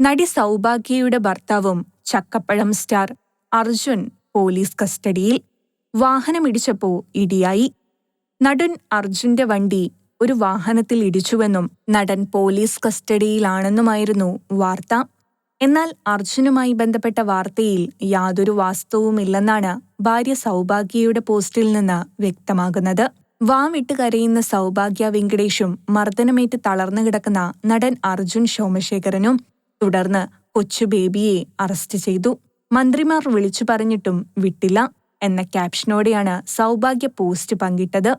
നടി സൗഭാഗ്യയുടെ ഭർത്താവും ചക്കപ്പഴം star Arjun police കസ്റ്റഡിയിൽ വാഹനമിടിച്ചപ്പോ ഇടിയായി. നടൻ അർജുന്റെ വണ്ടി ഒരു വാഹനത്തിൽ ഇടിച്ചുവെന്നും നടൻ പോലീസ് കസ്റ്റഡിയിലാണെന്നുമായിരുന്നു വാർത്ത. എന്നാൽ അർജുനുമായി ബന്ധപ്പെട്ട വാർത്തയിൽ യാതൊരു വാസ്തവുമില്ലെന്നാണ് ഭാര്യ സൗഭാഗ്യയുടെ പോസ്റ്റിൽ നിന്ന് വ്യക്തമാകുന്നത്. വാവിട്ട് കരയുന്ന സൗഭാഗ്യ വെങ്കടേഷും മർദ്ദനമേറ്റ് തളർന്നു കിടക്കുന്ന നടൻ അർജുൻ സോമശേഖരനും തുടർന്ന് കൊച്ചു ബേബിയെ അറസ്റ്റ് ചെയ്തു. മന്ത്രിമാർ വിളിച്ചു പറഞ്ഞിട്ടും വിട്ടില്ല എന്ന ക്യാപ്ഷനോടെയാണ് സൗഭാഗ്യ പോസ്റ്റ് പങ്കിട്ടത്.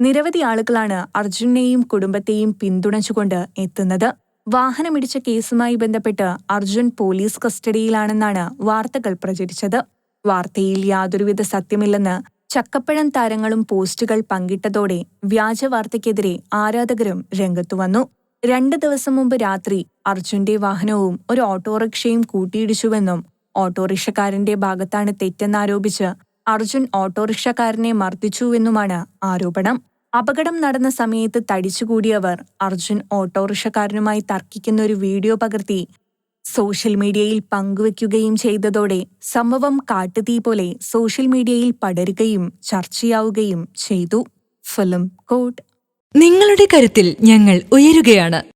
നിരവധി ആളുകളാണ് അർജുനെയും കുടുംബത്തെയും പിന്തുണച്ചുകൊണ്ട് എത്തുന്നത്. വാഹനമിടിച്ച കേസുമായി ബന്ധപ്പെട്ട് അർജുൻ പോലീസ് കസ്റ്റഡിയിലാണെന്നാണ് വാർത്തകൾ പ്രചരിച്ചത്. വാർത്തയിൽ യാതൊരുവിധ സത്യമില്ലെന്ന് ചക്കപ്പഴം താരങ്ങളും പോസ്റ്റുകൾ പങ്കിട്ടതോടെ വ്യാജ വാർത്തയ്ക്കെതിരെ ആരാധകരും രംഗത്തുവന്നു. രണ്ട് ദിവസം മുമ്പ് രാത്രി അർജുന്റെ വാഹനവും ഒരു ഓട്ടോറിക്ഷയും കൂട്ടിയിടിച്ചുവെന്നും ഓട്ടോറിക്ഷക്കാരന്റെ ഭാഗത്താണ് തെറ്റെന്നാരോപിച്ച് അർജുൻ ഓട്ടോറിക്ഷക്കാരനെ മർദ്ദിച്ചുവെന്നുമാണ് ആരോപണം. അപകടം നടന്ന സമയത്ത് തടിച്ചുകൂടിയവർ അർജുൻ ഓട്ടോറിക്ഷക്കാരനുമായി തർക്കിക്കുന്ന ഒരു വീഡിയോ പകർത്തി സോഷ്യൽ മീഡിയയിൽ പങ്കുവയ്ക്കുകയും ചെയ്തതോടെ സംഭവം കാട്ടുതീ പോലെ സോഷ്യൽ മീഡിയയിൽ പടരുകയും ചർച്ചയാവുകയും ചെയ്തു. ഫിലിം കോട്ട് നിങ്ങളുടെ കരുത്തിൽ ഞങ്ങൾ ഉയരുകയാണ്.